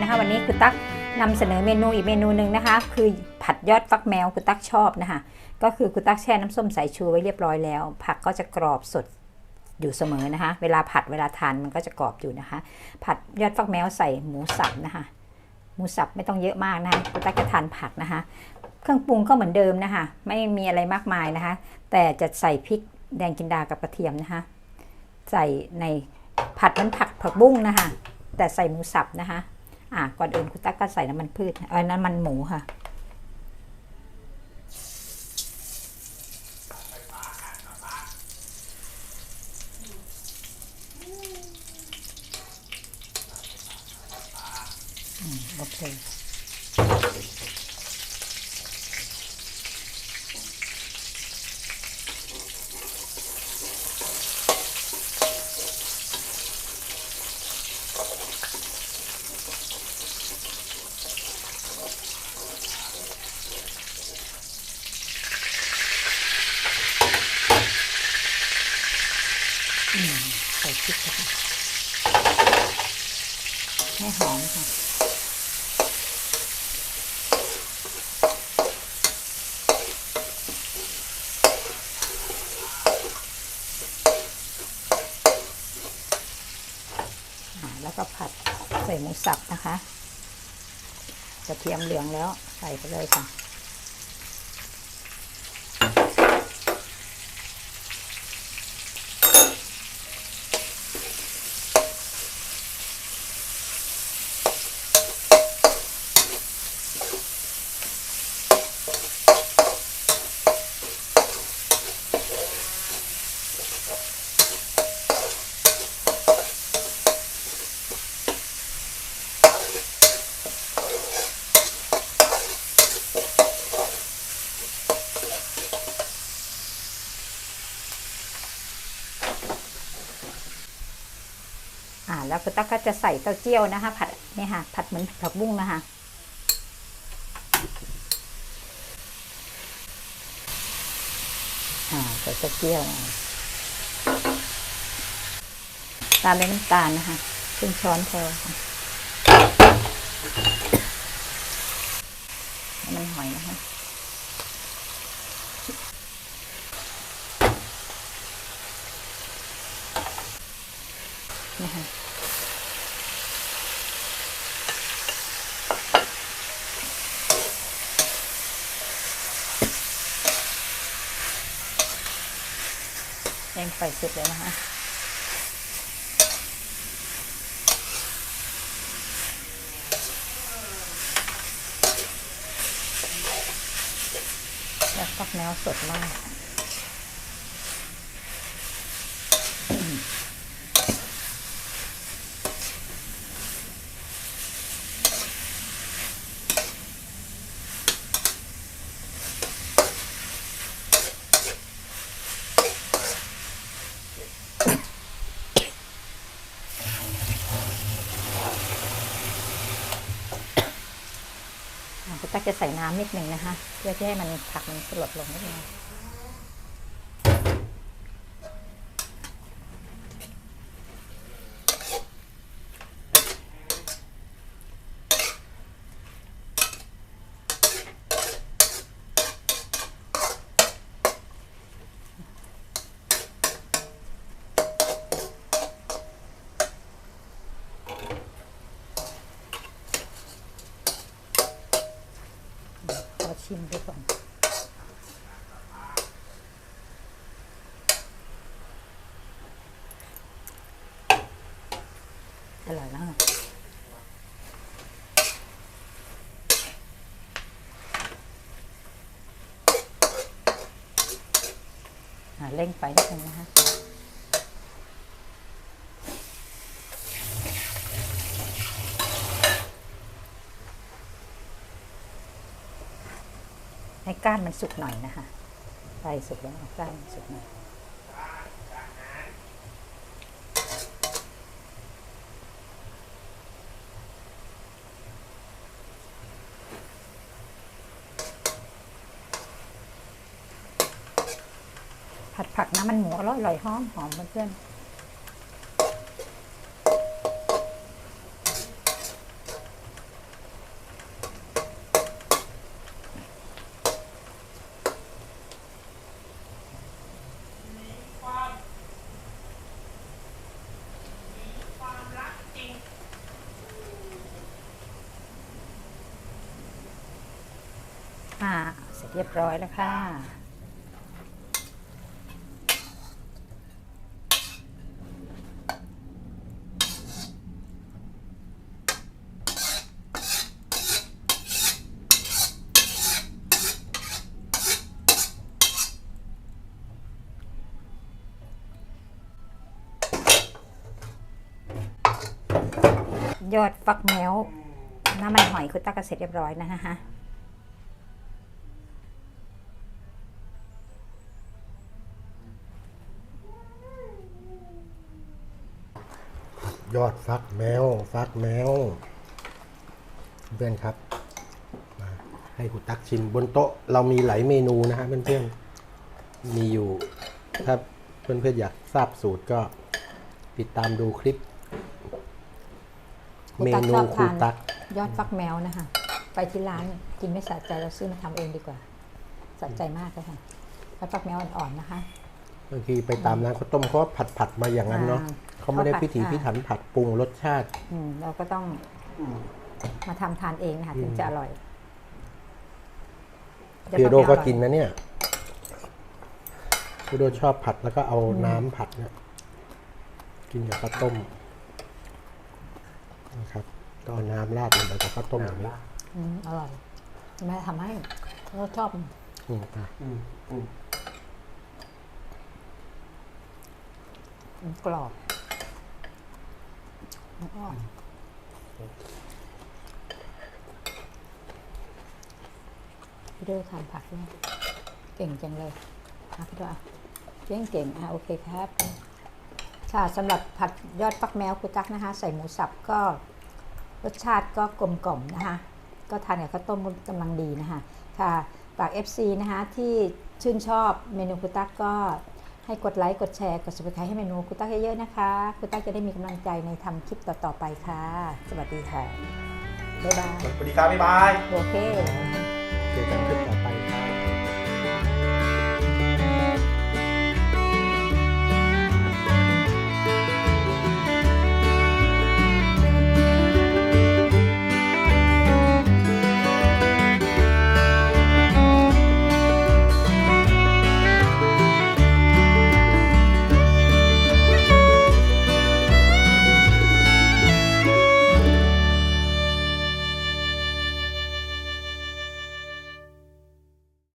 นะคะ วันนี้คุณตั๊กนำเสนอเมนูอีกเมนูหนึ่งนะคะ คือผัดยอดฟักแมวคุณตั๊กชอบนะคะก็คือคุณตั๊กแช่น้ำส้มสายชูไว้เรียบร้อยแล้ว ผักก็จะกรอบสดอยู่เสมอนะคะ เวลาผัดเวลาทานมันก็จะกรอบอยู่นะคะ ผัดยอดฟักแมวใส่หมูสับนะคะ หมูสับไม่ต้องเยอะมากนะคะคุณตั๊กจะทานผักนะคะ เครื่องปรุงก็เหมือนเดิมนะคะ ไม่มีอะไรมากมายนะคะ แต่จะใส่พริกแดงจินดากับกระเทียมนะคะ ใส่ในผัดมันผักผักบุ้งนะคะ แต่ใส่หมูสับนะคะ อะก่อนอื่นคุณตั๊กก็ใส่น้ำมันพืชเออน้ำมันหมูค่ะ โอเค อืมใส่พริกค่ะ ให้หอมค่ะ แล้วก็ผัดใส่หมูสับนะคะ กระเทียมเหลืองแล้วใส่ไปเลยค่ะ แล้วคุณตั๊กก็จะใส่เต้าเจี้ยวนะคะ ผัดนี่ค่ะ ผัดเหมือนผักบุ้งนะคะอ่าใส่เต้าเจี้ยวตามด้วยน้ำตาลนะคะครึ่งช้อนพอมันหอยนะคะ แรงไฟสุดเลยนะคะแล้วฟักแนวสดมาก กจะใส่น้ำนิดหนึ่งนะคะ เพื่อที่ให้มันผักมันสลดลงนิดนึงขอ ชิมดูก่อนอร่อยมากอะเร่งไฟนิดนึงนะคะ ให้ก้านมันสุกหน่อยนะคะไฟสุกแล้วก้านมันสุกหน่อยผัดผักน้ำมันหมูอร่อยหอมหอมเพื่อนๆ เรียบร้อยแล้วค่ะ ยอดฟักแมวน้ำมันหอยคุณตักก็เสร็จเรียบร้อยนะฮะ ยอดฟักแมว ฟักแมว เพื่อนครับ มาให้คุณตักชิมบนโต๊ะเรามีหลายเมนูนะฮะเพื่อนๆ มีอยู่ ถ้าเพื่อนๆอยากทราบสูตรก็ติดตามดูคลิปคุณเมตั๊กนูชอบครูทานตัก ยอดฟักแมวนะคะ ไปที่ร้านกินไม่สะใจเราซื้อมาทำเองดีกว่าสะใจมากเลยค่ะยอดฟักแมวอ่อนๆนะคะ บางทีไปตามร้านข้าวต้มเขาก็ผัดผัดๆมาอย่างนั้นเนาะอ่า เขาไม่ได้เขาผัดพิถีอ่าพิถันผัดปรุงรสชาติอืมเราก็ต้องมาทำทานเองนะคะถึงจะอร่อยพี่โดก็ยอดฟัแมวอร่อยกินนะเนี่ยพี่โดชอบผัดแล้วก็เอาน้ำผัดเนี่ยกินกับข้าวต้มนะครับก็เอาน้ำราดลงไปกับข้าวต้มอย่างนี้อืมอร่อยแม่ทำให้เราชอบอืมอะมันกรอบแล้วก็ พี่โดทานผักด้วยเก่งจังเลยอะพี่โดอะเก่งเก่งอะโอเคครับค่ะสำหรับผัดยอดฟักแมวกุตักนะคะ ใส่หมูสับก็รสชาติก็กลมกล่อมนะคะ ก็ทานกับข้าวต้มกำลังดีนะคะ ค่ะฝาก FC นะคะที่ชื่นชอบเมนูกุตักก็ ให้กดไลค์กดแชร์กด subscribe ให้เมนูกุตักเยอะๆนะคะกุตักจะได้มีกำลังใจในทำคลิปต่อๆไปค่ะ สวัสดีค่ะบ๊ายบายสวัสดีครับบ๊ายบาย โอเค